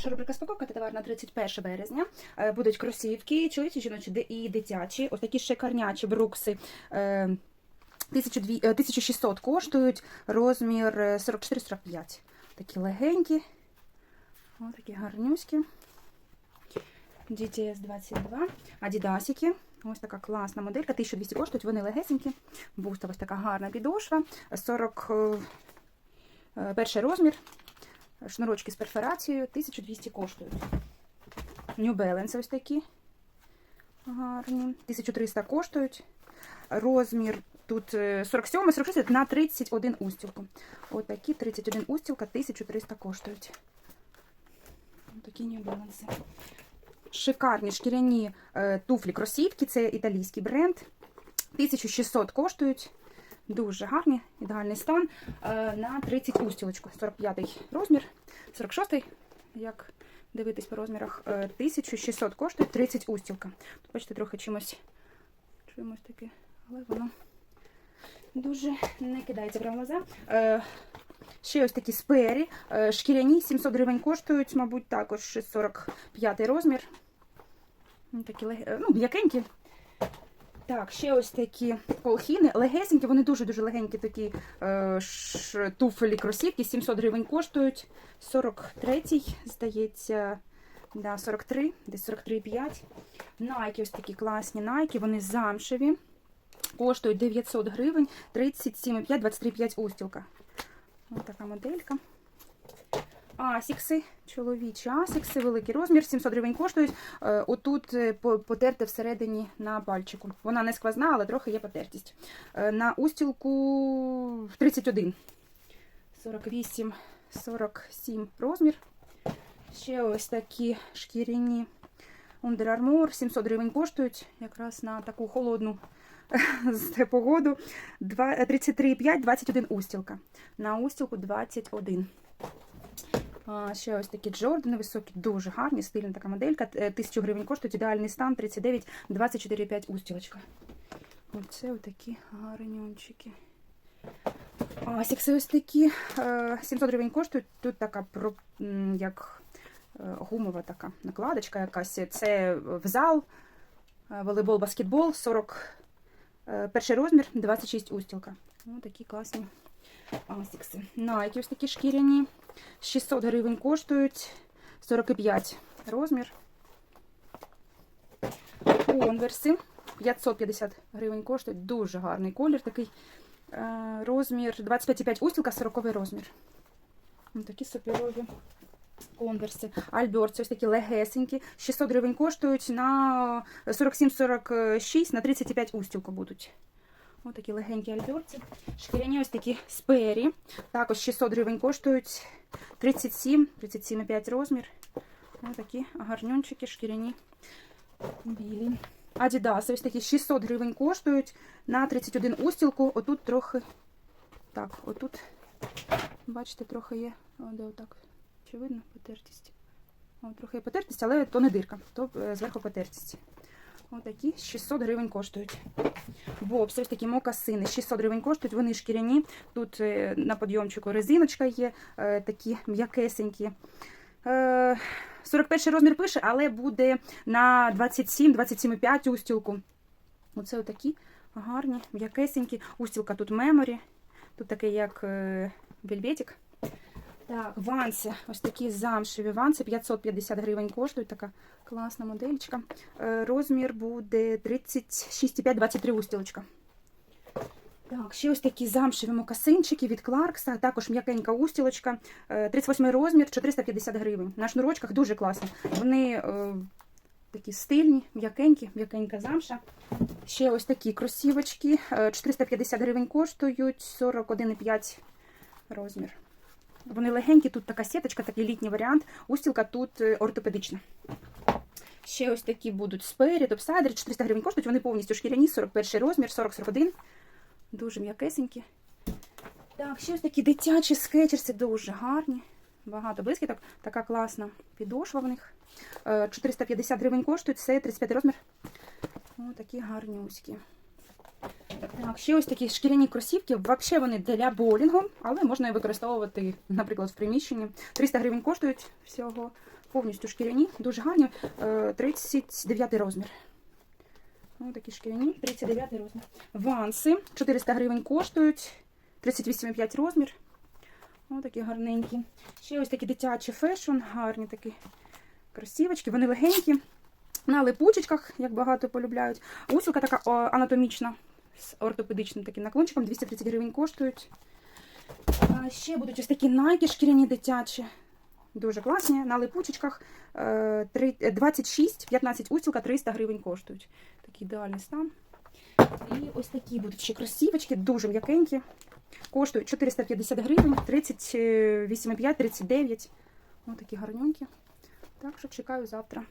Наша рубрика спаковка та товар на 31 березня. Е, Будуть кросівки, чоловічі, жіночі і дитячі. Ось такі шикарнячі брукси. е, 1200 е, 1600 коштують, розмір е, 44-45. Такі легенькі. Ось такі гарнюські. GTS 22. Адідасики. Ось така класна моделька. 1200 коштують, вони легесенькі. Буста ось така гарна підошва. 40 е, е, перший розмір. Шнурочки з перфорацією 1200 коштують. New Balance ось такі. Гарні. 1300 коштують. Розмір тут е, 47 46 на 31 устілку. Ось такі 31 устілка 1300 коштують. Такі New Balance. Шикарні шкіряні е, туфлі кросівки, це італійський бренд. 1600 коштують. Дуже гарні, ідеальний стан. Е, на 30 устілочку. 45-й розмір, 46-й, як дивитись по розмірах, е, 1600 коштує 30 устілка. Тут, бачите, трохи чимось, чимось таке, але воно дуже не кидається прямо глаза. Е, Ще ось такі спері, е, шкіряні, 700 гривень коштують, мабуть, також 45 розмір. Ну, Такі е, ну, м'якенькі. Так, ще ось такі колхіни, легесенькі, вони дуже-дуже легенькі такі е, ш, туфелі кросівки, 700 гривень коштують. 43, здається, да, 43, десь 43,5. Найки ось такі класні найки, вони замшеві. Коштують 900 гривень, 37,5, 23,5 устілка. Ось така моделька. Асікси, чоловічі асікси, великий розмір, 700 гривень коштують. Е, Отут е, потерте всередині на пальчику. Вона не сквозна, але трохи є потертість. Е, На устілку 31, 48, 47 розмір. Ще ось такі шкіряні Under Armour, 700 гривень коштують якраз на таку холодну погоду. Е, 33,5, 21 устілка. На устілку 21. Ще ось такі Джордани високі, дуже гарні, стильна така моделька. Е, 1000 гривень коштують, ідеальний стан, 39, 24,5 устілочка. Оце отакі гарнюнчики. Сікси ось такі, е, 700 гривень коштують. Тут така як е, гумова така накладочка якась. Це в зал, е, волейбол, баскетбол, 40 е, перший розмір, 26 устілка. Ось такі класні асікси. Найки ось такі шкіряні. 600 гривень коштують 45 розмір. Конверси 550 гривень коштують. Дуже гарний колір. Такий е, розмір 25,5 устілка, 40 розмір. Ось такі супірові конверси. Альберт, ось такі легесенькі. 600 гривень коштують на 47-46 на 35 устілку будуть. Ось такі легенькі альберти. Шкіряні ось такі спері. Також 600 гривень коштують 37, 37,5 розмір. Ось такі гарнюнчики, шкіряні білі. Адідаси ось такі 600 гривень коштують на 31 устілку. Отут трохи. Так, отут, бачите, трохи є. О, де отак. Чи видно потертість? О, трохи є потертість, але то не дирка, то е, зверху потертість. Отакі 600 гривень коштують. Бобс, ось такі мокасини, 600 гривень коштують, вони шкіряні. Тут е, на подйомчику резиночка є, е, такі м'якесенькі. Е, 41 розмір пише, але буде на 27-27,5 устілку. Оце отакі гарні, м'якесенькі. Устілка тут меморі. Тут такий як е, вельветик. Так, ванси. Ось такі замшеві ванси. 550 гривень коштують. Така класна модельчика. Е, Розмір буде 36,5-23 устілочка. Так, ще ось такі замшеві мокасинчики від Кларкса, також м'якенька устілочка, Е, 38 розмір, 450 гривень. На шнурочках дуже класні. Вони е, такі стильні, м'якенькі, м'якенька замша. Ще ось такі кросівочки, е, 450 гривень коштують, 41,5 розмір. Вони легенькі, тут така сіточка, такий літній варіант. Устілка тут е, ортопедична. Ще ось такі будуть спері, топсайдери, 400 гривень коштують, вони повністю шкіряні, 41 розмір, 40-41. Дуже м'якесенькі. Так, ще ось такі дитячі скетчерси, дуже гарні. Багато блискіток. Така класна підошва в них. Е, 450 гривень коштують, це 35 розмір. Ось такі гарнюські. Так, ще ось такі шкіряні кросівки. Взагалі вони для боулінгу, але можна і використовувати, наприклад, в приміщенні. 300 гривень коштують всього. повністю шкіряні, дуже гарні. Е, 39 розмір. Ось такі шкіряні, 39 розмір. Ванси 400 гривень коштують. 38,5 розмір. Ось такі гарненькі. Ще ось такі дитячі фешн, гарні такі красивочки. Вони легенькі. На липучечках, як багато полюбляють. Усілка така о, анатомічна з ортопедичним таким наклончиком. 230 гривень коштують. Ще будуть ось такі найки шкіряні дитячі. Дуже класні. На липучечках е, три- е, 26, 15 устілка, 300 гривень коштують. Такий ідеальний стан. І ось такі будуть ще красивочки, дуже м'якенькі. Коштують 450 гривень, 38,5, 39. Ось такі гарненькі. Так що чекаю завтра.